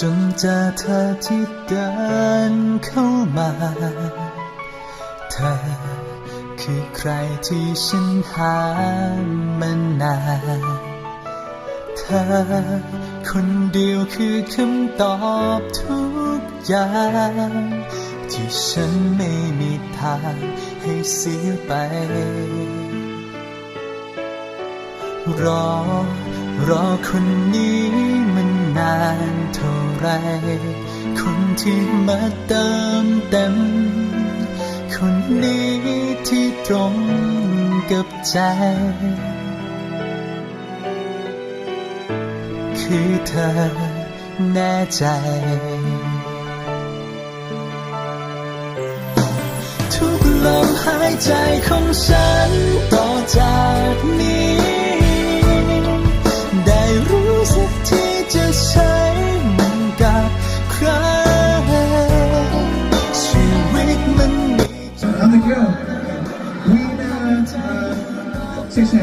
จนเจอเธอที่เดินเข้ามา เธอคือใครที่ฉันหามานานเธอคนเดียวคือคำตอบทุกอย่างที่ฉันไม่มีทางให้เสียไป รอ รอคนนี้มันนานเท่าไร คนที่มาเติมเต็ม คนนี้ที่ตรงกับใจ คือเธอแน่ใจทุกลมหายใจของฉัน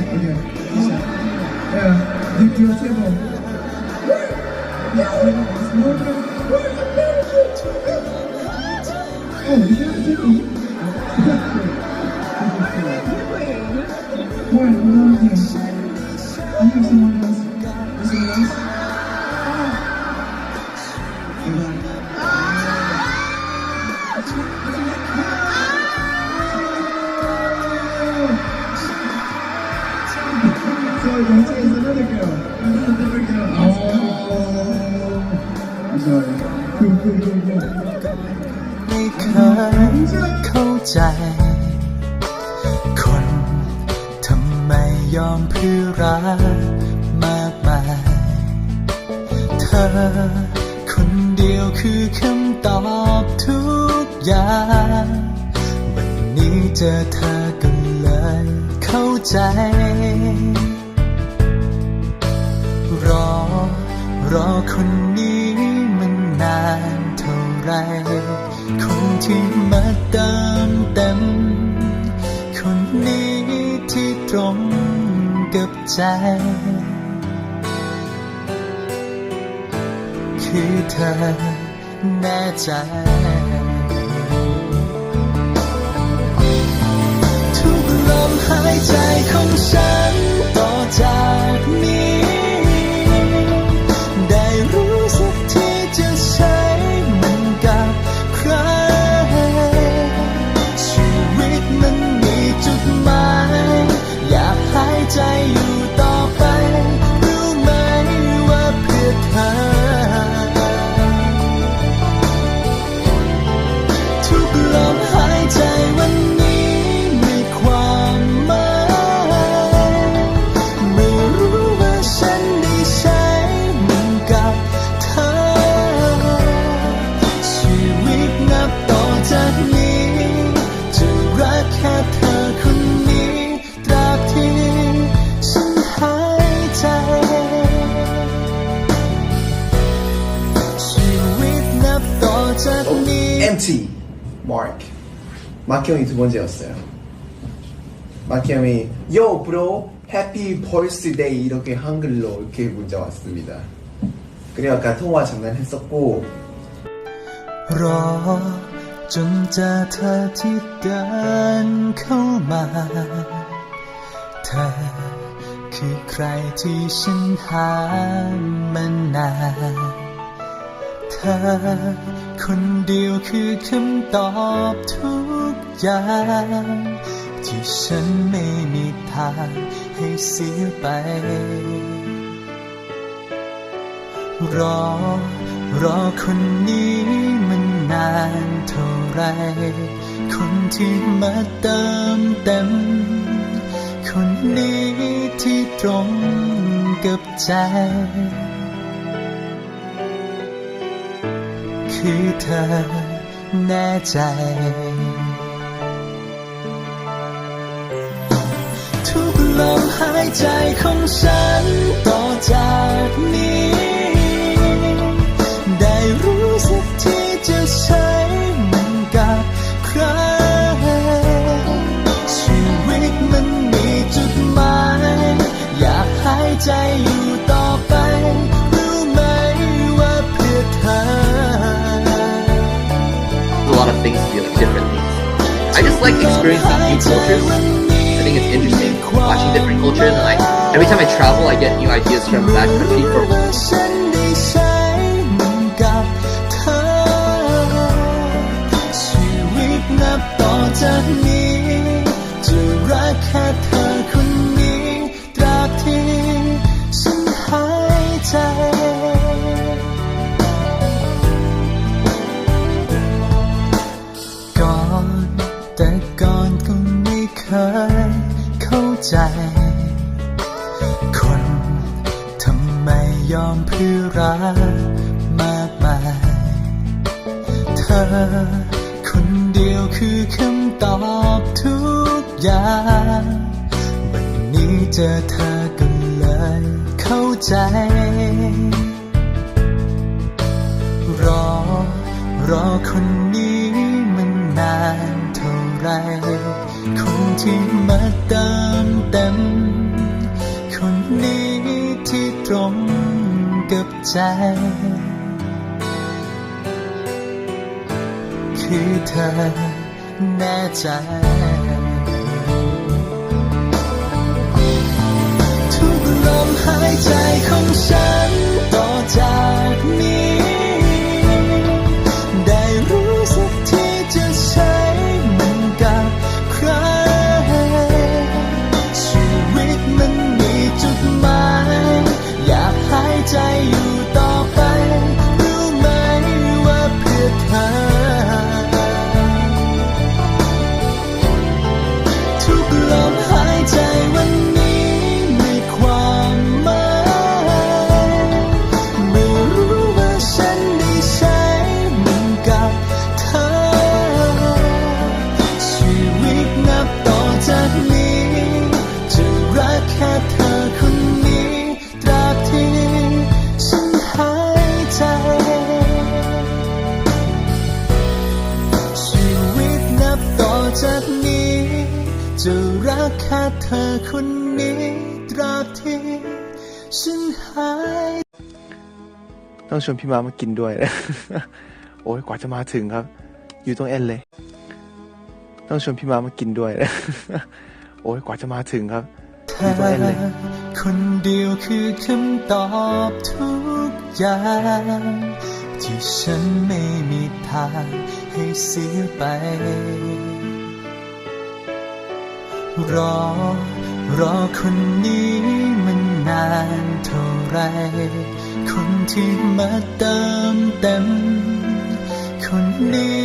Yeah, yeah. Yeah. Do do table. Yeah. Oh, you have a table. What are? ไม่เคยเข้าใจ คนทำไมยอมเพื่อรักมากมาย เธอคนเดียวคือคำตอบทุกอย่าง วันนี้เจอเธอกันเลยเข้าใจ รอรอคนนี้ ไร คนที่มาเติมเต็ม คนนี้ที่ตรงกับใจ คือเธอแน่ใจทุกลมหายใจ บต่อจากนี้ empty mark 마키형이 두 번째였어요 마키형이 Yo bro happy birthday 이렇게 한글로 이렇게 문자 왔습니다 그래요 아까 통화 장난했었고 รอจนเจอเธอที่เดินเข้ามา เธอคือใครที่ฉันหามานาน เธอ คนเดียวคือคำตอบทุกอย่าง ที่ฉันไม่มีทางให้เสียไป รอ รอคนนี้มันนานเท่าไร คนที่มาเติมเต็ม คนนี้ที่ตรงกับใจ คือเธอแน่ใจ ทุกลมหายใจของฉันต่อจากนี้ I just like experiencing new cultures. I think it's interesting watching different cultures, and like every time I travel, I get new ideas from that country. ยเข้าใจ คนทำไมยอมเพื่อรักมากมาย เธอคนเดียวคือคำตอบทุกอย่าง วันนี้เจอเธอก็เลยเข้าใจ รอรอคนนี้มันนานเท่าไร ที่มาเติมเต็ม คนนี้ที่ตรงกับใจ คือเธอแน่ใจทุกลมหายใจของฉันต่อจากนี้ อคนนี้ตราบที่ฉันหายต้องชวนพี่มามากินด้วย โอ้ยกว่าจะมาถึงครับ อยู่ตรงเอ็นเลย ต้องชวนพี่มามากินด้วย โอ้ยกว่าจะมาถึงครับอยู่ตรงเธอคนเดียวคือคำตอบทุกอย่างที่ฉันไม่มีทางให้เสียไป รอ รอคนนี้มันนานเท่าไร คนที่มาเติมเต็ม คนนี้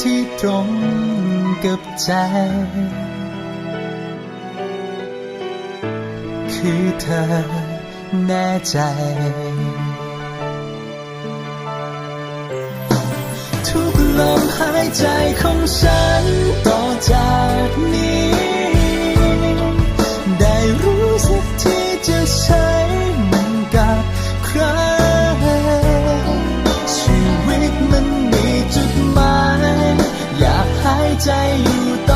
ที่ตรงกับใจ คือเธอแน่ใจทุกลมหายใจของฉันต่อจากนี้ ใจอยู่ต่อ